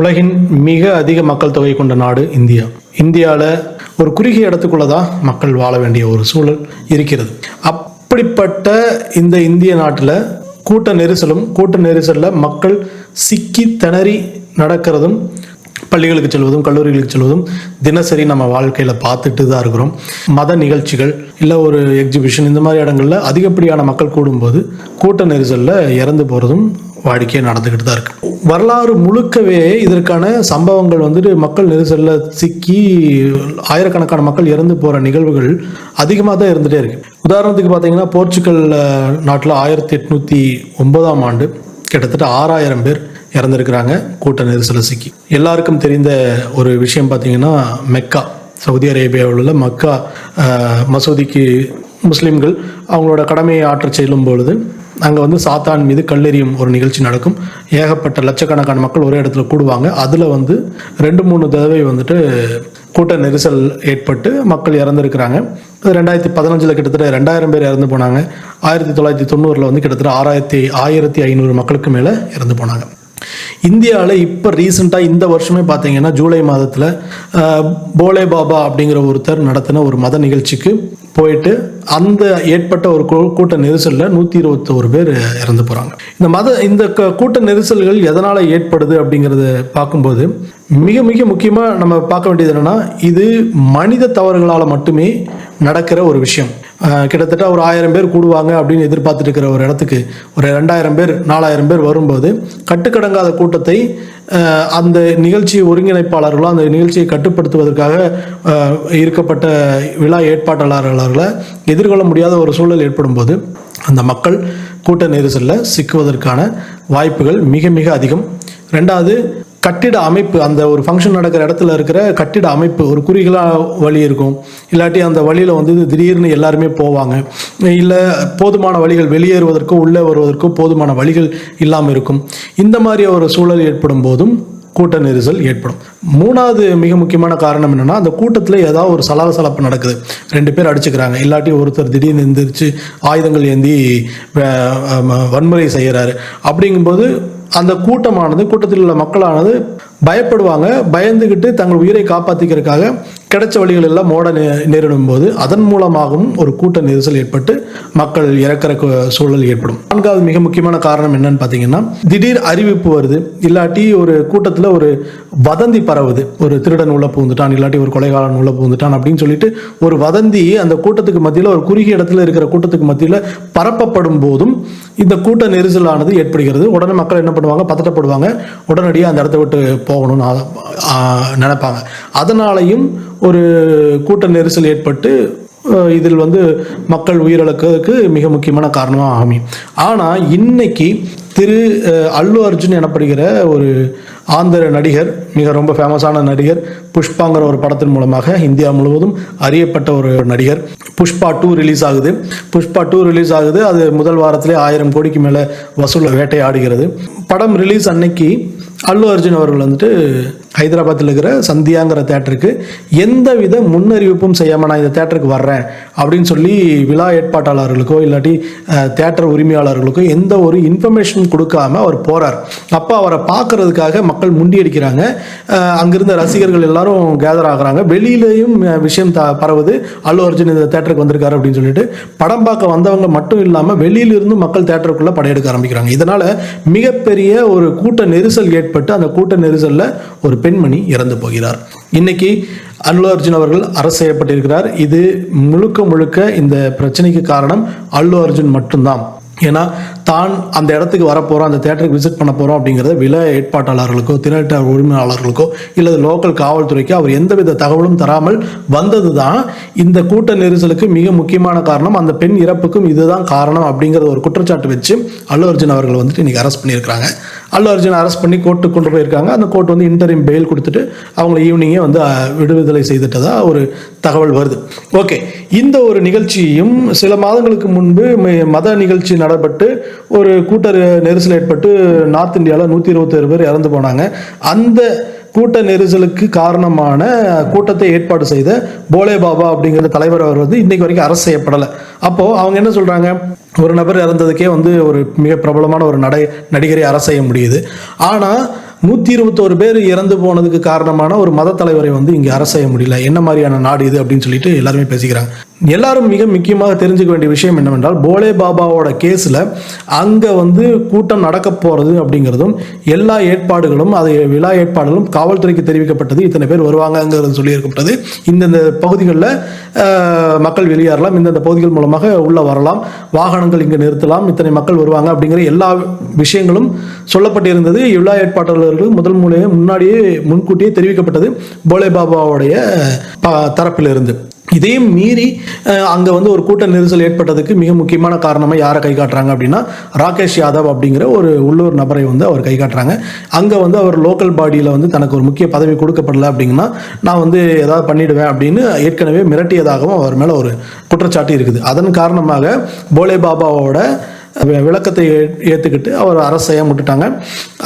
உலகின் மிக அதிக மக்கள் தொகை கொண்ட நாடு இந்தியா. இந்தியாவில் ஒரு குறுகிய இடத்துக்குள்ள தான் மக்கள் வாழ வேண்டிய ஒரு சூழல் இருக்கிறது. அப்படிப்பட்ட இந்த இந்திய நாட்டில் கூட்ட நெரிசலும் கூட்ட நெரிசலில் மக்கள் சிக்கி திணறி நடக்கிறதும் பள்ளிகளுக்கு செல்வதும் கல்லூரிகளுக்கு செல்வதும் தினசரி நம்ம வாழ்க்கையில் பார்த்துட்டு தான் இருக்கிறோம். மத நிகழ்ச்சிகள் இல்லை ஒரு எக்ஸிபிஷன் இந்த மாதிரி இடங்களில் அதிகப்படியான மக்கள் கூடும்போது கூட்ட நெரிசலில் இறந்து போகிறதும் வாடிக்கையாக நடந்துக்கிட்டு தான் இருக்கு. வரலாறு முழுக்கவே இதற்கான சம்பவங்கள் வந்துட்டு மக்கள் நெரிசலில் சிக்கி ஆயிரக்கணக்கான மக்கள் இறந்து போகிற நிகழ்வுகள் அதிகமாக தான் இருந்துகிட்டே இருக்கு. உதாரணத்துக்கு பார்த்தீங்கன்னா போர்ச்சுகல் நாட்டில் ஆயிரத்தி எட்நூற்றி ஒன்பதாம் ஆண்டு கிட்டத்தட்ட ஆறாயிரம் பேர் இறந்துருக்கிறாங்க கூட்ட நெரிசலை சிக்கி. எல்லாருக்கும் தெரிந்த ஒரு விஷயம் பார்த்தீங்கன்னா மெக்கா. சவுதி அரேபியாவில் உள்ள மக்கா மசூதிக்கு முஸ்லீம்கள் அவங்களோட கடமையை ஆற்ற செல்லும் பொழுது அங்கே வந்து சாத்தான் மீது கல்லெறியும் ஒரு நிகழ்ச்சி நடக்கும். ஏகப்பட்ட லட்சக்கணக்கான மக்கள் ஒரே இடத்துல கூடுவாங்க. அதில் வந்து ரெண்டு மூணு தடவை வந்துட்டு கூட்ட நெரிசல் ஏற்பட்டு மக்கள் இறந்துருக்கிறாங்க. ரெண்டாயிரத்தி பதினஞ்சில் கிட்டத்தட்ட ரெண்டாயிரம் பேர் இறந்து போனாங்க. ஆயிரத்தி தொள்ளாயிரத்தி தொண்ணூறில் வந்து கிட்டத்தட்ட ஆறாயிரத்தி ஆயிரத்தி ஐநூறு மக்களுக்கு மேலே இறந்து போனாங்க. இந்தியாவில் இப்போ ரீசெண்டாக இந்த வருஷமே பார்த்தீங்கன்னா ஜூலை மாதத்தில் போலே பாபா அப்படிங்கிற ஒருத்தர் நடத்தின ஒரு மத நிகழ்ச்சிக்கு போயிட்டு அந்த ஏற்பட்ட ஒரு கூட்ட நெரிசலில் நூற்றி இருபத்தோரு பேர் இறந்து போகிறாங்க இந்த மத இந்த க- கூட்ட நெரிசல்கள் எதனால் ஏற்படுது அப்படிங்கிறத பார்க்கும்போது மிக மிக முக்கியமாக நம்ம பார்க்க வேண்டியது என்னென்னா இது மனித தவறுகளால் மட்டுமே நடக்கிற ஒரு விஷயம். கிட்டத்தட்ட ஒரு ஆயிரம் பேர் கூடுவாங்க அப்படின்னு எதிர்பார்த்துட்டு இருக்கிற ஒரு இடத்துக்கு. ஒரு ரெண்டாயிரம் பேர் நாலாயிரம் பேர் வரும்போது கட்டுக்கடங்காத கூட்டத்தை அந்த நிகழ்ச்சி ஒருங்கிணைப்பாளர்களோ அந்த நிகழ்ச்சியை கட்டுப்படுத்துவதற்காக இருக்கப்பட்ட விழா ஏற்பாட்டாளர்களை எதிர்கொள்ள முடியாத ஒரு சூழல் ஏற்படும் போது அந்த மக்கள் கூட்ட நெரிசலில் சிக்குவதற்கான வாய்ப்புகள் மிக மிக அதிகம். ரெண்டாவது கட்டிட அமைப்பு அந்த ஒரு ஃபங்க்ஷன் நடக்கிற இடத்துல இருக்கிற கட்டிட அமைப்பு ஒரு குறுகிலா வழி இருக்கும். இல்லாட்டி அந்த வழியில் வந்து திடீர்னு எல்லாருமே போவாங்க. இல்லை போதுமான வழிகள் வெளியேறுவதற்கோ உள்ளே வருவதற்கோ போதுமான வழிகள் இல்லாமல் இருக்கும். இந்த மாதிரி ஒரு சூழல் ஏற்படும் போதும் கூட்ட நெரிசல் ஏற்படும். மூணாவது மிக முக்கியமான காரணம் என்னென்னா அந்த கூட்டத்தில் ஏதாவது ஒரு சலசலப்பு நடக்குது. ரெண்டு பேர் அடிச்சுக்கிறாங்க. இல்லாட்டி ஒருத்தர் திடீர்னு எந்திரிச்சு ஆயுதங்கள் ஏந்தி வன்முறை செய்கிறாரு அப்படிங்கும்போது அந்த கூட்டமானது கூட்டத்தில் உள்ள மக்களானது பயப்படுவாங்க பயந்துக்கிட்டு தங்கள் உயிரை காப்பாற்றிக்கிறதுக்காக கிடைச்ச வழிகள் எல்லாம் மோட நே- நேரிடும் போது அதன் மூலமாகவும் ஒரு கூட்ட நெரிசல் ஏற்பட்டு மக்கள் இறக்கிற சூழல் ஏற்படும். நான்காவது மிக முக்கியமான காரணம் என்னன்னு பார்த்தீங்கன்னா திடீர் அறிவிப்பு வருது. இல்லாட்டி ஒரு கூட்டத்தில் ஒரு வதந்தி பரவுது. ஒரு திருடன் உள்ள பூந்துட்டான் இல்லாட்டி ஒரு கொலைகாரன் உள்ள பூந்துட்டான் அப்படின்னு சொல்லிட்டு ஒரு வதந்தி அந்த கூட்டத்துக்கு மத்தியில் ஒரு குறுகிய இடத்துல இருக்கிற கூட்டத்துக்கு மத்தியில் பரப்பப்படும் போதும் இந்த கூட்ட நெரிசலானது ஏற்படுகிறது. உடனே மக்கள் என்ன பண்ணுவாங்க பதட்டப்படுவாங்க. உடனடியாக அந்த இடத்த விட்டு போகணும்னு நினைப்பாங்க. அதனாலையும் ஒரு கூட்ட நெரிசல் ஏற்பட்டு இதில் வந்து மக்கள் உயிரிழக்கிறதுக்கு மிக முக்கியமான காரணமாக அமையும். ஆனால் இன்னைக்கு திரு அல்லு அர்ஜுன் எனப்படுகிற ஒரு ஆந்திர நடிகர் மிக ரொம்ப ஃபேமஸான நடிகர் புஷ்பாங்கிற ஒரு படத்தின் மூலமாக இந்தியா முழுவதும் அறியப்பட்ட ஒரு நடிகர். புஷ்பா டூ ரிலீஸ் ஆகுது. புஷ்பா டூ ரிலீஸ் ஆகுது. அது முதல் வாரத்திலே ஆயிரம் கோடிக்கு மேலே வசூல் வேட்டையாடுகிறது. படம் ரிலீஸ் அன்னைக்கு அல்லு அர்ஜுன் அவர்கள் வந்துட்டு ஹைதராபாத்தில் இருக்கிற சந்தியாங்கிற தேட்டருக்கு எந்தவித முன்னறிவிப்பும் செய்யாமல் நான் இந்த தேட்டருக்கு வர்றேன். அப்படின்னு சொல்லி விழா ஏற்பாட்டாளர்களுக்கோ இல்லாட்டி தேட்டர் உரிமையாளர்களுக்கோ எந்த ஒரு இன்ஃபர்மேஷன் கொடுக்காம அவர் போறார். அப்போ அவரை பார்க்கறதுக்காக மக்கள் முண்டியடிக்கிறாங்க. அஹ், அங்கிருந்த ரசிகர்கள் எல்லாரும் கேதர் ஆகுறாங்க. வெளியிலேயும் விஷயம் த பரவுது. அல்லு அர்ஜுன் இந்த தேட்டருக்கு வந்திருக்காரு அப்படின்னு சொல்லிட்டு படம் பார்க்க வந்தவங்க மட்டும் இல்லாமல் வெளியிலிருந்து மக்கள் தேட்டருக்குள்ள படையெடுக்க ஆரம்பிக்கிறாங்க. இதனால மிகப்பெரிய ஒரு கூட்ட நெரிசல் ஏற்பட்டு அந்த கூட்ட நெரிசலில் ஒரு பெண்மணி இறந்து போகிறார். இன்னைக்கு அல்லு அர்ஜுன் அவர்கள் அரசு செய்யப்பட்டிருக்கிறார். இது முழுக்க முழுக்க இந்த பிரச்சனைக்கு காரணம் அல்லு அர்ஜுன் மட்டும்தான். ஏன்னா தான் அந்த இடத்துக்கு வரப்போகிறோம் அந்த தேட்டருக்கு விசிட் பண்ண போகிறோம் அப்படிங்கிறத வில ஏற்பாட்டாளர்களுக்கோ திரையிட்ட உரிமையாளர்களுக்கோ இல்லை லோக்கல் காவல்துறைக்கோ அவர் எந்தவித தகவலும் தராமல் வந்தது தான் இந்த கூட்ட நெரிசலுக்கு மிக முக்கியமான காரணம். அந்த பெண் இறப்புக்கும் இதுதான் காரணம் அப்படிங்கிறத ஒரு குற்றச்சாட்டு வச்சு அல்லு அர்ஜுன் அவர்கள் வந்துட்டு இன்றைக்கி அரெஸ்ட் பண்ணியிருக்கிறாங்க. அல்லு அர்ஜுன் அரெஸ்ட் பண்ணி கோர்ட்டுக்கு கொண்டு போயிருக்காங்க. அந்த கோர்ட் வந்து இன்டரிம் பெயில் கொடுத்துட்டு அவங்கள ஈவினிங்கே வந்து விடுதலை செய்துட்டதா ஒரு தகவல் வருது. ஓகே இந்த ஒரு நிகழ்ச்சியும் சில மாதங்களுக்கு முன்பு மத நிகழ்ச்சி நடைபெற்று ஒரு கூட்ட நெரிசல் ஏற்பட்டு நார்த் இந்தியாவில் நூற்றி இருபத்தேழு பேர் இறந்து போனாங்க. அந்த கூட்ட நெரிசலுக்கு காரணமான கூட்டத்தை ஏற்பாடு செய்த போலே பாபா அப்படிங்கிற தலைவர் அவர் வந்து இன்னைக்கு வரைக்கும் அரசு செய்யப்படலை. அப்போ அவங்க என்ன சொல்றாங்க? ஒரு நபர் இறந்ததுக்கே வந்து ஒரு மிக பிரபலமான ஒரு நடை நடிகரை அரசு செய்ய முடியுது. ஆனால் நூற்றி இருபத்தோரு பேர் இறந்து போனதுக்கு காரணமான ஒரு மத தலைவரை வந்து இங்கே அரசு செய்ய முடியல. என்ன மாதிரியான நாடு இது அப்படின்னு சொல்லிட்டு எல்லாருமே பேசிக்கிறாங்க. எல்லாரும் மிக முக்கியமாக தெரிஞ்சுக்க வேண்டிய விஷயம் என்னவென்றால் போலே பாபாவோட கேஸில் அங்கே வந்து கூட்டம் நடக்க போகிறது அப்படிங்கிறதும் எல்லா ஏற்பாடுகளும் அது விழா ஏற்பாடுகளும் காவல்துறைக்கு தெரிவிக்கப்பட்டது. இத்தனை பேர் வருவாங்கங்கிறது சொல்லியிருக்கப்பட்டது. இந்தந்த பகுதிகளில் மக்கள் வெளியேறலாம். இந்தந்த பகுதிகள் மூலமாக உள்ளே வரலாம். வாகனங்கள் இங்கே நிறுத்தலாம். இத்தனை மக்கள் வருவாங்க அப்படிங்கிற எல்லா விஷயங்களும் சொல்லப்பட்டிருந்தது. விழா ஏற்பாட்டாளர்கள் முதல் மூலையே முன்னாடியே முன்கூட்டியே தெரிவிக்கப்பட்டது. போலே பாபாவுடைய ப- தரப்பிலிருந்து. இதையும் மீறி அங்கே வந்து ஒரு கூட்ட நெரிசல் ஏற்பட்டதுக்கு மிக முக்கியமான காரணமாக யாரை கை காட்டுறாங்க அப்படின்னா ராகேஷ் யாதவ் அப்படிங்கிற ஒரு உள்ளூர் நபரை வந்து அவர் கை காட்டுறாங்க. அங்கே வந்து அவர் லோக்கல் பாடியில் வந்து தனக்கு ஒரு முக்கிய பதவி கொடுக்கப்படல அப்படிங்கன்னா நான் வந்து ஏதாவது பண்ணிடுவேன் அப்படின்னு ஏற்கனவே மிரட்டியதாகவும் அவர் மேலே ஒரு குற்றச்சாட்டு இருக்குது. அதன் காரணமாக போலே பாபாவோட விளக்கத்தை ஏற்றுக்கிட்டு அவர் அரெஸ்ட் செய்ய முட்டுட்டாங்க.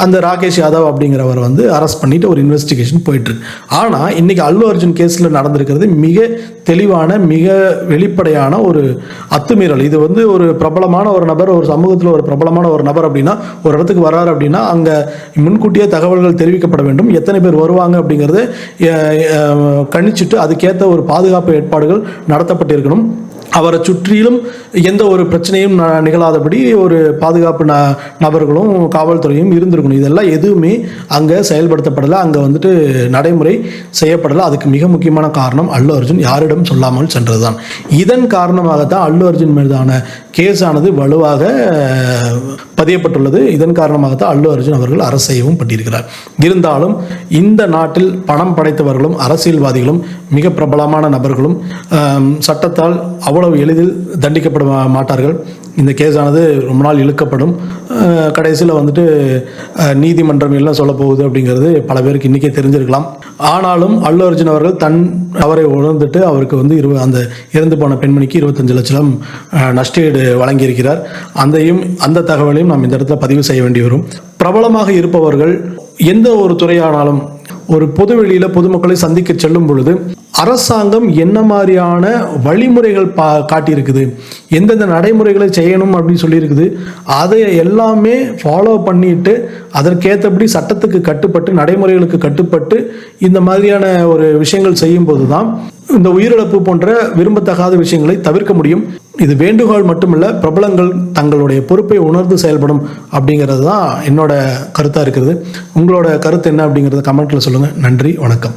அந்த ராகேஷ் யாதவ் அப்படிங்கிறவர் வந்து அரெஸ்ட் பண்ணிட்டு ஒரு இன்வெஸ்டிகேஷன் போயிட்டு ஆனால் இன்றைக்கி அல்லு அர்ஜுன் கேஸில் நடந்திருக்கிறது மிக தெளிவான மிக வெளிப்படையான ஒரு அத்துமீறல். இது வந்து ஒரு பிரபலமான ஒரு நபர் ஒரு சமூகத்தில் ஒரு பிரபலமான ஒரு நபர் அப்படின்னா ஒரு இடத்துக்கு வராரு அப்படின்னா அங்கே முன்கூட்டியே தகவல்கள் தெரிவிக்கப்பட வேண்டும். எத்தனை பேர் வருவாங்க அப்படிங்கிறது கணிச்சுட்டு அதுக்கேற்ற ஒரு பாதுகாப்பு ஏற்பாடுகள் நடத்தப்பட்டிருக்கணும். அவரை சுற்றிலும் எந்த ஒரு பிரச்சனையும் ந- நிகழாதபடி ஒரு பாதுகாப்பு ந நபர்களும் காவல்துறையும் இருந்திருக்கணும். இதெல்லாம் எதுவுமே அங்கே செயல்படுத்தப்படலை. அங்கே வந்துட்டு நடைமுறை செய்யப்படலை. அதுக்கு மிக முக்கியமான காரணம் அல்லு அர்ஜுன் யாரிடம் சொல்லாமல் சென்றதுதான். இதன் காரணமாகத்தான் அல்லு அர்ஜுன் மீதான கேஸ் ஆனது வலுவாக பதியப்பட்டுள்ளது. இதன் காரணமாகத்தான் அல்லு அர்ஜுன் அவர்கள் அரசு செய்யவும் பட்டிருக்கிறார். இருந்தாலும் இந்த நாட்டில் பணம் படைத்தவர்களும் அரசியல்வாதிகளும் மிக பிரபலமான நபர்களும் சட்டத்தால் அவ்வளோ அவ்வளவு எளிதில் தண்டிக்கப்பட மாட்டார்கள். இந்த கேஸானது ரொம்ப நாள் இழுக்கப்படும். கடைசியில் வந்துட்டு நீதிமன்றம் எல்லாம் சொல்ல போகுது அப்படிங்கிறது பல பேருக்கு இன்றைக்கே தெரிஞ்சிருக்கலாம். ஆனாலும் அல்லு அர்ஜுன் அவர்கள் தன் அவரை உணர்ந்துட்டு அவருக்கு வந்து இரு அந்த இறந்து போன பெண்மணிக்கு இருபத்தஞ்சு லட்சம் நஷ்டஈடு வழங்கியிருக்கிறார். அந்தையும் அந்த தகவலையும் நாம் இந்த இடத்துல பதிவு செய்ய வேண்டி வரும். பிரபலமாக இருப்பவர்கள் எந்த ஒரு துறையானாலும் ஒரு பொது வெளியில பொதுமக்களை சந்திக்க செல்லும் பொழுது அரசாங்கம் என்ன மாதிரியான வழிமுறைகள் பா காட்டியிருக்குது எந்தெந்த நடைமுறைகளை செய்யணும் அப்படின்னு சொல்லியிருக்குது அதை எல்லாமே ஃபாலோ பண்ணிட்டு அதற்கேற்றபடி சட்டத்துக்கு கட்டுப்பட்டு நடைமுறைகளுக்கு கட்டுப்பட்டு இந்த மாதிரியான ஒரு விஷயங்கள் செய்யும்போது தான் இந்த உயிரிழப்பு போன்ற விரும்பத்தகாத விஷயங்களை தவிர்க்க முடியும். இது வேண்டுகோள் மட்டுமல்ல பிரபலங்கள் தங்களுடைய பொறுப்பை உணர்ந்து செயல்படும் அப்படிங்கிறது தான் என்னோட கருத்தாக இருக்கிறது. உங்களோட கருத்து என்ன அப்படிங்கிறத கமெண்ட்டில் சொல்லுங்கள் நன்றி வணக்கம்.